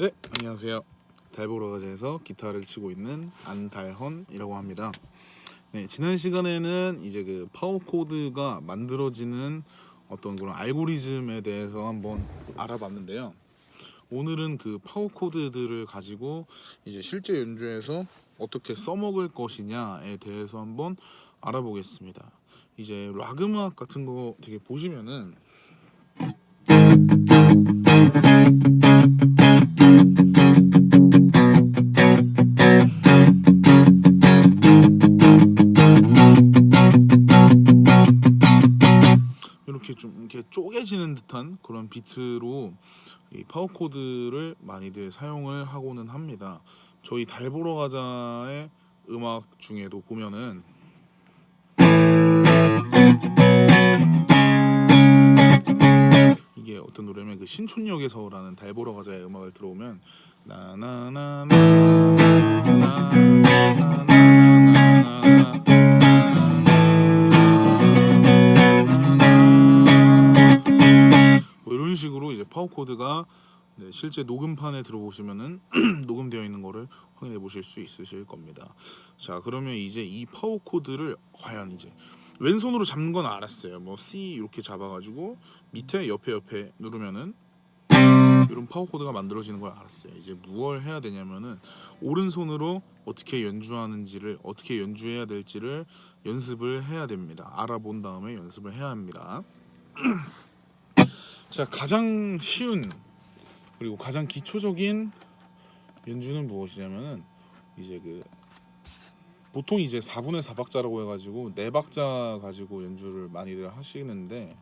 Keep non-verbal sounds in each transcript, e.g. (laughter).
네, 안녕하세요. 달보러가자에서 기타를 치고 있는 안달헌이라고 합니다. 네, 지난 시간에는 이제 그 파워 코드가 만들어지는 어떤 그런 알고리즘에 대해서 한번 알아봤는데요. 오늘은 그 파워 코드들을 가지고 이제 실제 연주에서 어떻게 써먹을 것이냐에 대해서 한번 알아보겠습니다. 이제 락 음악 같은 거 되게 보시면은 비트로 파워 코드를 많이들 사용을 하고는 합니다. 저희 달 보러 가자의 음악 중에도 보면은 이게 어떤 노래면 그 신촌역에서라는 달 보러 가자의 음악을 들어오면 나나나나나나나 실제 녹음판에 들어보시면은 (clears throat) 녹음되어 있는 거를 확인해 보실 수 있으실 겁니다. 자 그러면 이제 이 파워 코드를 과연 이제 왼손으로 잡는 건 알았어요. 뭐 C 이렇게 잡아가지고 밑에 옆에 옆에 누르면은 이런 파워 코드가 만들어지는 걸 알았어요. 이제 무얼 해야 되냐면은 오른손으로 어떻게 연주하는지를 어떻게 연주해야 될지를 연습을 해야 됩니다. 알아본 다음에 연습을 해야 합니다. (clears throat) 자 가장 쉬운 그리고 가장 기초적인 연주는 무엇이냐면은 이제 그 보통 이제 4분의 4박자라고 해가지고 네 박자 가지고 연주를 많이들 하시는데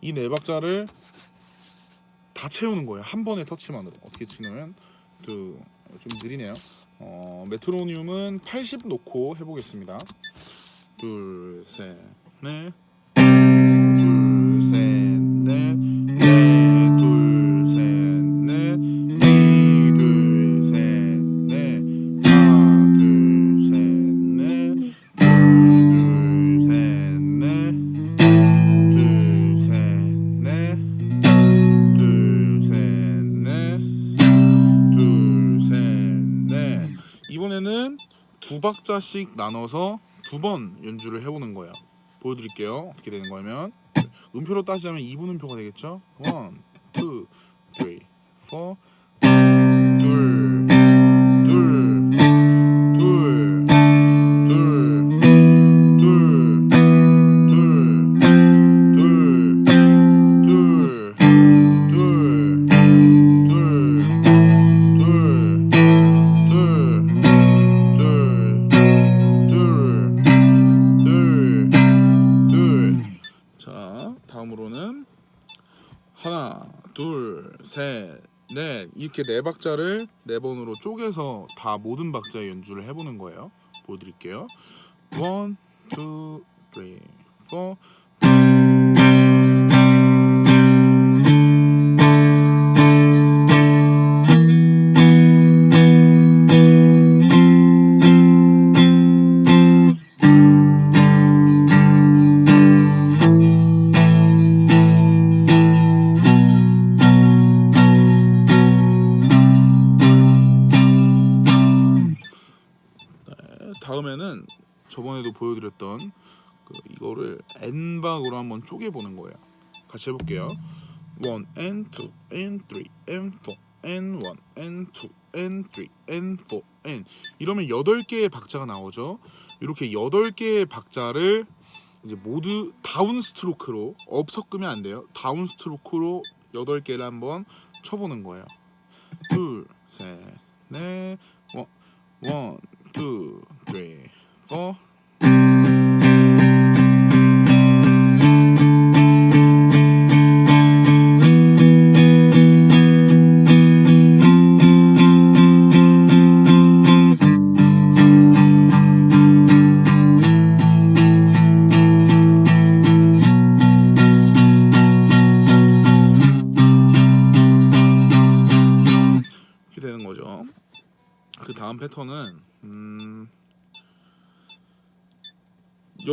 이네 박자를 다 채우는 거예요. 한 번의 터치만으로. 어떻게 치냐면 그 좀 느리네요. 어, 메트로늄은 80 놓고 해보겠습니다. 둘셋넷 두 박자씩 나눠서 두 번 연주를 해보는 거예요. 보여드릴게요. 어떻게 되는 거냐면 음표로 따지자면 2분 음표가 되겠죠? 1, 2, 3, 4 넷 이렇게 네 박자를 네 번으로 쪼개서 다 모든 박자 연주를 해보는 거예요. 보여드릴게요. One, two, three, four. 쪼개 보는 거예요. 같이 해볼게요. 1 and 2 and 3 and 4 and 1 and 2 and 3 and 4 and 이러면 8개의 박자가 나오죠. 이렇게 8개의 박자를 이제 모두 다운 스트로크로 업 섞으면 안 돼요. 다운 스트로크로 8개를 한번 쳐보는 거예요. 둘, 셋, 넷, 원, 원, 투, 쓰리, 포.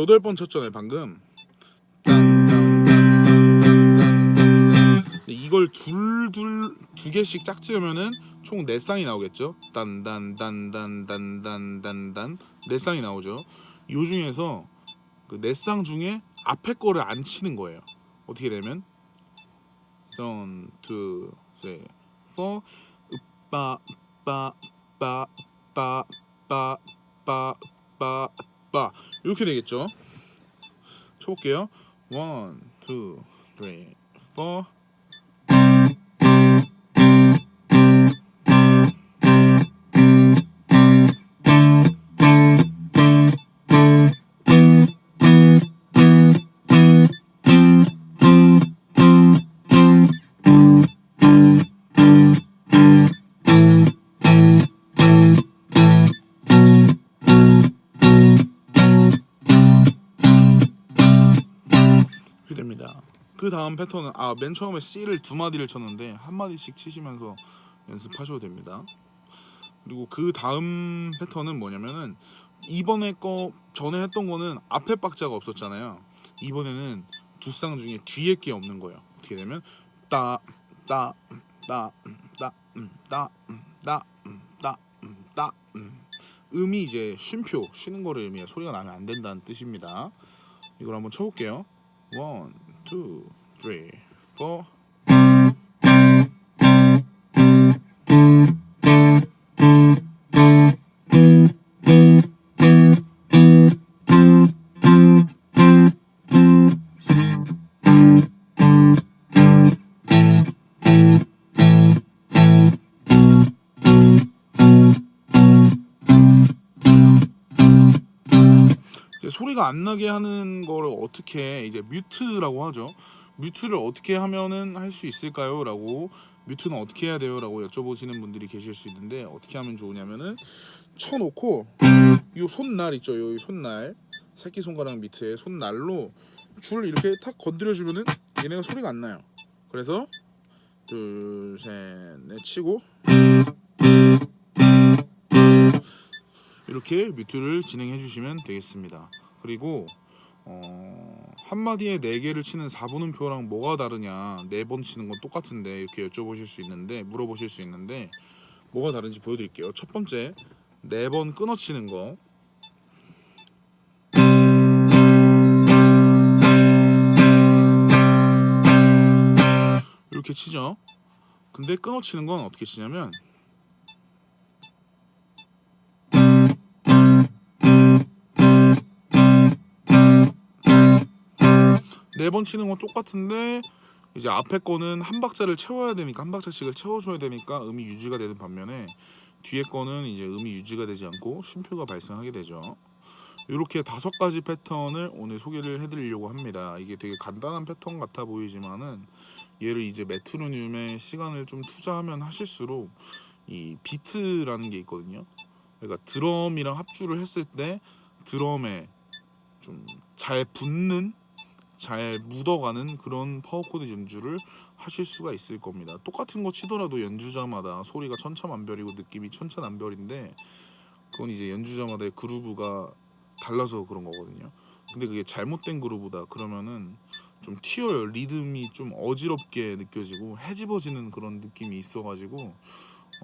여덟 번 쳤잖아요 방금. 이걸 둘 둘 두 개씩 짝지으면은 총 네 쌍이 나오겠죠. 딴딴딴딴딴딴딴 네 쌍이 나오죠. 요 중에서 그 네 쌍 중에 앞에 거를 안 치는 거예요. 어떻게 되면 one, two, three, four, 빠, 빠, 빠, 빠, 빠, 빠, 빠, 오빠 이렇게 되겠죠? 쳐볼게요. 1, 2, 3, 4 패턴은 아 맨 처음에 C를 두 마디를 쳤는데 한 마디씩 치시면서 연습하셔도 됩니다. 그리고 그 다음 패턴은 뭐냐면은 이번에 거 전에 했던 거는 앞에 박자가 없었잖아요. 이번에는 두 쌍 중에 뒤에 게 없는 거예요. 어떻게 되면 따 따 따 따 따 따 따 따 음이 이제 쉼표 쉬는 거를 의미해요. 소리가 나면 안 된다는 뜻입니다. 이걸 한번 쳐볼게요. One, two, three, four. 소리가 안 나게 하는 거를 어떻게 이제 뮤트라고 하죠. 뮤트를 어떻게 하면은 할 수 있을까요?라고 뮤트는 어떻게 해야 돼요?라고 여쭤보시는 분들이 계실 수 있는데 어떻게 하면 좋으냐면은 쳐놓고 요 손날 있죠, 요 손날 새끼 손가락 밑에 손날로 줄 이렇게 탁 건드려 주면은 얘네가 소리가 안 나요. 그래서 둘, 셋, 넷 치고 이렇게 뮤트를 진행해 주시면 되겠습니다. 그리고 어, 한 마디에 네 개를 치는 4분음표랑 뭐가 다르냐 네번 치는 건 똑같은데 이렇게 여쭤보실 수 있는데 물어보실 수 있는데 뭐가 다른지 보여드릴게요. 첫 번째 네번 끊어 치는 거 이렇게 치죠. 근데 끊어 치는 건 어떻게 치냐면 네 번 치는 건 똑같은데 이제 앞에 거는 한 박자를 채워야 되니까 한 박자씩을 채워줘야 되니까 음이 유지가 되는 반면에 뒤에 거는 이제 음이 유지가 되지 않고 쉼표가 발생하게 되죠. 이렇게 다섯 가지 패턴을 오늘 소개를 해드리려고 합니다. 이게 되게 간단한 패턴 같아 보이지만은 얘를 이제 메트로늄에 시간을 좀 투자하면 하실수록 이 비트라는 게 있거든요. 그러니까 드럼이랑 합주를 했을 때 드럼에 좀 잘 붙는 잘 묻어가는 그런 파워 코드 연주를 하실 수가 있을 겁니다. 똑같은 거 치더라도 연주자마다 소리가 천차만별이고 느낌이 천차만별인데 그건 이제 연주자마다의 그루브가 달라서 그런 거거든요. 근데 그게 잘못된 그루브다 그러면은 좀 튀어요. 리듬이 좀 어지럽게 느껴지고 해집어지는 그런 느낌이 있어가지고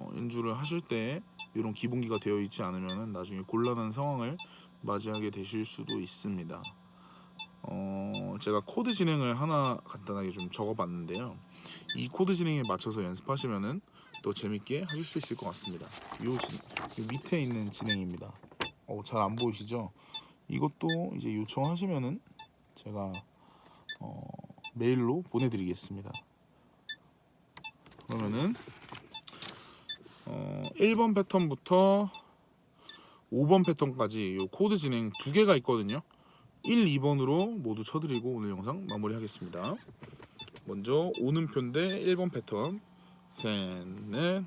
어, 연주를 하실 때 이런 기본기가 되어 있지 않으면은 나중에 곤란한 상황을 맞이하게 되실 수도 있습니다. 어, 제가 코드 진행을 하나 간단하게 좀 적어봤는데요. 이 코드 진행에 맞춰서 연습하시면은 또 재밌게 하실 수 있을 것 같습니다. 요, 진- 요 밑에 있는 진행입니다. 어, 잘 안 보이시죠? 이것도 이제 요청하시면은 제가 어, 메일로 보내드리겠습니다. 그러면은 어, 1번 패턴부터 5번 패턴까지 요 코드 진행 두 개가 있거든요. 1, 2번으로 모두 쳐드리고 오늘 영상 마무리하겠습니다. 먼저 오는표인데 1번 패턴 셋, 넷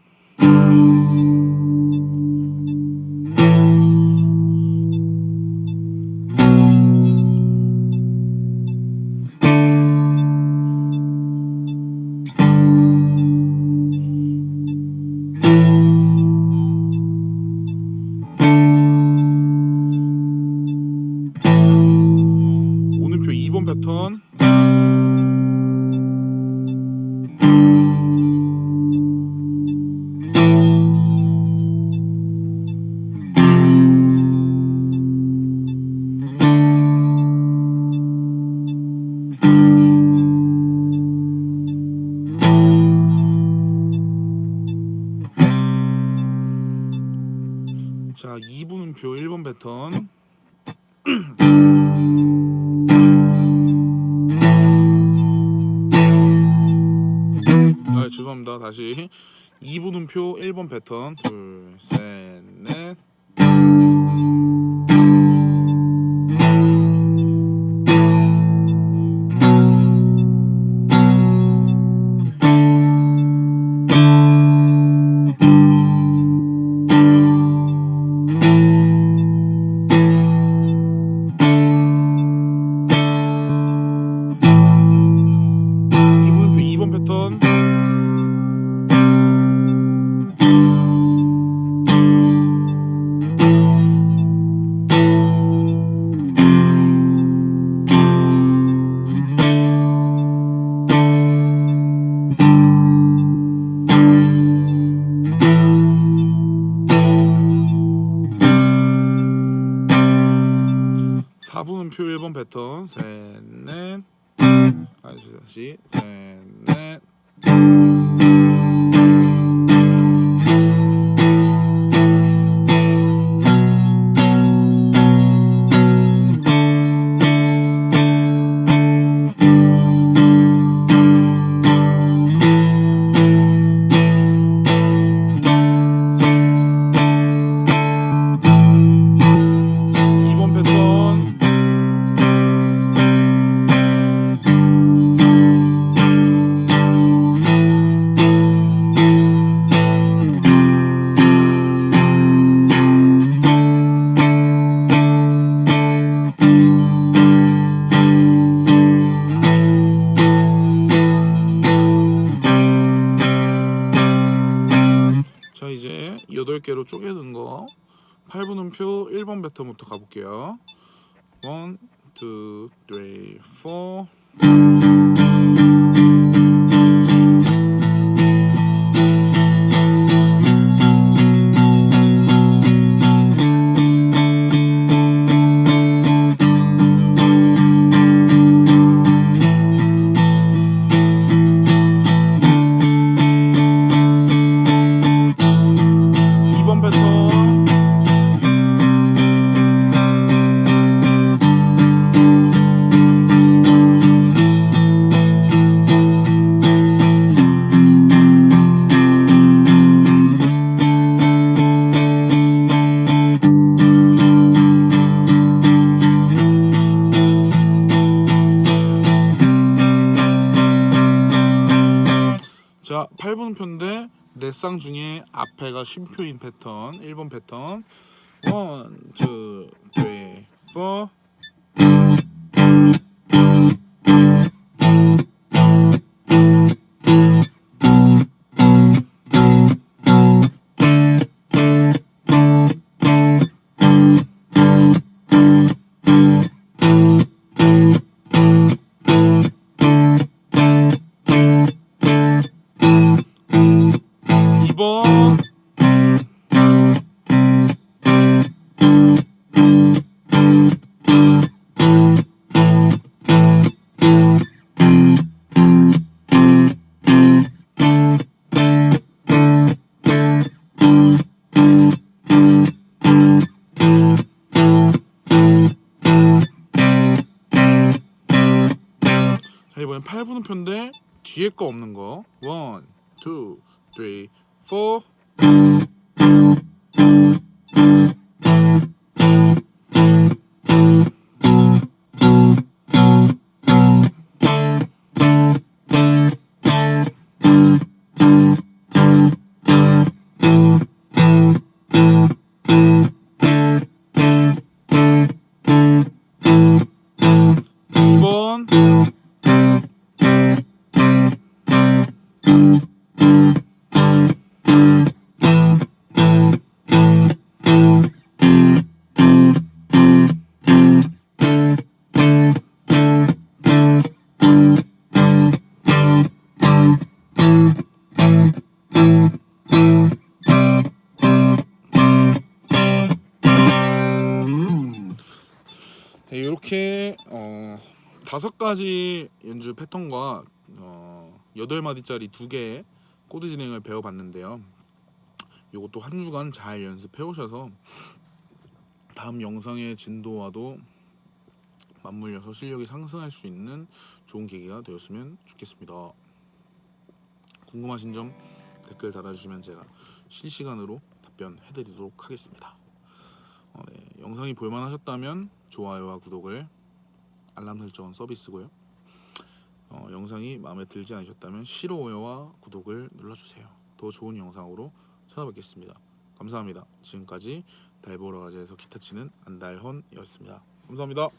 2분음표 1번 패턴. 아, 죄송합니다. 다시 2분음표 1번 패턴. 둘, 셋, 넷. 표 1번 패턴 셋넷. 다시 다시. 셋 넷 two, three, four. 넷상 중에 앞에가 쉼표인 패턴 1번 패턴. 1, 2, 3, 4 이번엔 8분음표인데 뒤에 거 없는 거. 1, 2, 3, 4 다섯 가지 연주 패턴과 어, 여덟 마디짜리 두 개의 코드 진행을 배워봤는데요. 이것도 한 주간 잘 연습해 오셔서 다음 영상의 진도와도 맞물려서 실력이 상승할 수 있는 좋은 계기가 되었으면 좋겠습니다. 궁금하신 점 댓글 달아주시면 제가 실시간으로 답변해드리도록 하겠습니다. 어, 네, 영상이 볼만하셨다면 좋아요와 구독을 알람 설정은 서비스고요. 어, 영상이 마음에 들지 않으셨다면 싫어요와 구독을 눌러주세요. 더 좋은 영상으로 찾아뵙겠습니다. 감사합니다. 지금까지 달보러 가자에서 기타 치는 안달헌이었습니다. 감사합니다.